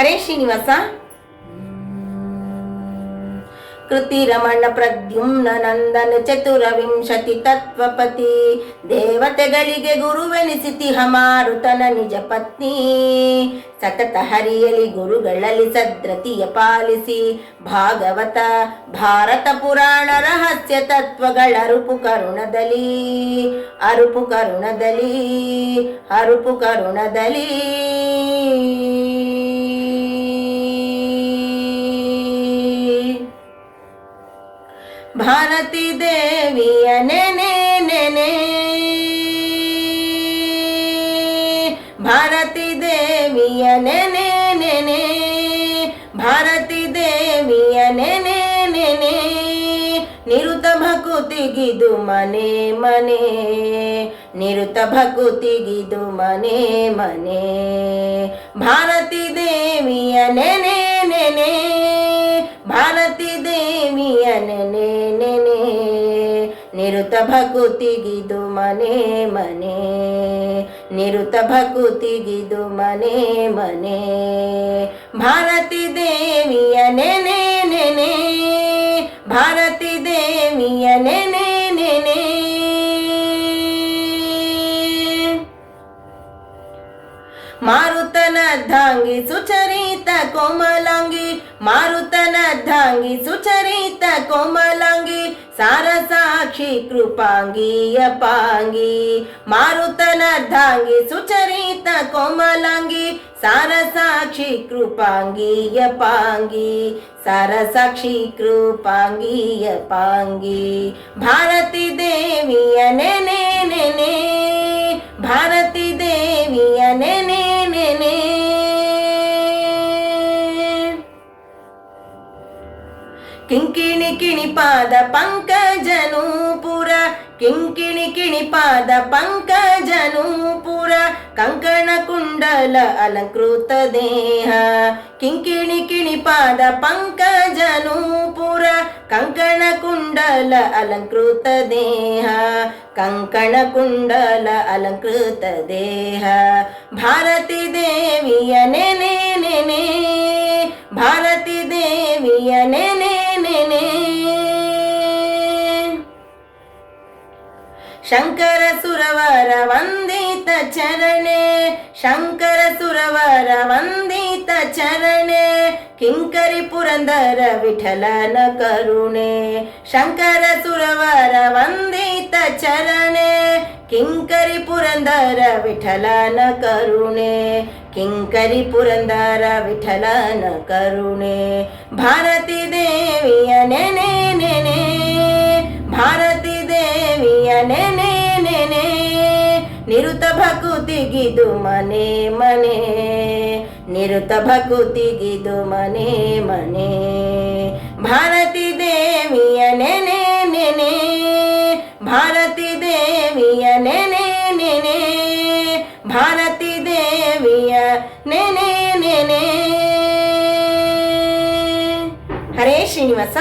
ಹರೇ ಶ್ರೀನಿವಾಸ. ಕೃತಿರಮಣ ಪ್ರದ್ಯುಮ್ನ ನಂದನ ಚತುರ ವಿಂಶತಿ ತತ್ವಪತಿ. ದೇವತೆಗಳಿಗೆ ಗುರುವೆನಿಸಿತಿಹ ಮಾರುತನ ನಿಜ ಪತ್ನಿ. ಸತತ ಹರಿಯಲಿ ಗುರುಗಳಲ್ಲಿ ಸದ್ರತಿಯ ಪಾಲಿಸಿ. ಭಾಗವತ, ಭಾರತ ಪುರಾಣ ರಹಸ್ಯ ತತ್ವಗಳ ಅರುಪು ಕರುಣದಲ್ಲಿ. ಅರುಪು ಕರುಣದಲ್ಲಿ ಅರುಪು ಕರುಣದಲ್ಲಿ. ಭಾರತಿ ದೇವಿಯ ನೆನೆ ನೆನೆ. ಭಾರತಿ ದೇವಿಯ ನೆನೆ ನೆನೆ. ಭಾರತಿ ದೇವಿಯ ನೆನೆ ನೆನೆ. ನಿರುತ ಭಕುತಿಗಿದು ಮನೆ ಮನೆ. ನಿರುತ ಭಕುತಿಗಿದು ಮನೆ ಮನೆ. ಭಾರತಿ ದೇವಿಯ ನೆನೆ ನಿರುತ ಭಕುತಿಗಿದು ಮನೆ ಮನೆ. ನಿರುತ ಭಕುತಿಗಿದು ಮನೆ ಮನೆ. ಭಾರತಿ ದೇವಿಯ ನೆನೆ ಮಾರುತನ ಧಾಂಗಿ ಸುಚರಿತ ಕೋಮಲಾಂಗಿ, ಮಾರುತನ ಧಾಂಗಿ ಸುಚರಿತ ಕೋಮಲಾಂಗಿ, ಸಾರಸಾಕ್ಷಿ ಕೃಪಾಂಗಿಯ ಪಾಂಗಿ. ಮಾರುತನ ಧಾಂಗಿ ಸುಚರಿತ ಕೋಮಲಾಂಗಿ, ಸಾರಸಾಕ್ಷಿ ಕೃಪಾಂಗಿಯ ಪಾಂಗಿ. ಸಾರಸಾಕ್ಷಿ ಕೃಪಾಂಗಿಯ ಪಾಂಗಿ. ಭಾರತಿ ದೇವಿಯ ನೆನೆ ನೆನೆ కింకిణి కిణి పాద పంకజనూపుర కింకిణి కిణి పాద పంకజనూపుర కంకణ కుండల అలంకృత దేహ. కింకిణి కిణి పాద పంకజనూపుర కంకణ కుండల అలంకృత దేహ. కంకణ కుండల అలంకృత దేహ. భారతి దేవి దేవియనే భారతి దేవి అనే ಶಂಕರ ಸುರವರ ವಂದಿತ ಚರಣೆ ಶಂಕರ ಸುರವರ ವಂದಿತ ಚರಣೆ ಕಿಂಕರಿ ಪುರಂದರ ವಿಠಲನ ಕರುಣೆ ಶಂಕರ ಸುರವರ ವಂದಿತ ಚರಣೆ ಕಿಂಕರಿ ಪುರಂದರ ವಿಠಲನ ಕರುಣೆ ಕಿಂಕರಿ ಪುರಂದರ ವಿಠಲನ ಕರುಣೆ ಭಾರತಿ ದೇವಿಯ ನೆನೆ ನಿರುತ ಭಕುತಿಗಿದು ಮನೆ ಮನೆ. ನಿರುತ ಭಕುತಿಗಿದು ಮನೆ ಮನೆ. ಭಾರತಿ ದೇವಿಯ ನೆನೆ ನೆನೆ. ಭಾರತಿ ದೇವಿಯ ನೆನೆ ನೆನೆ. ಭಾರತಿ ದೇವಿಯ ನೆನೆ ನೆನೆ. ಹರೇ ಶ್ರೀನಿವಾಸ.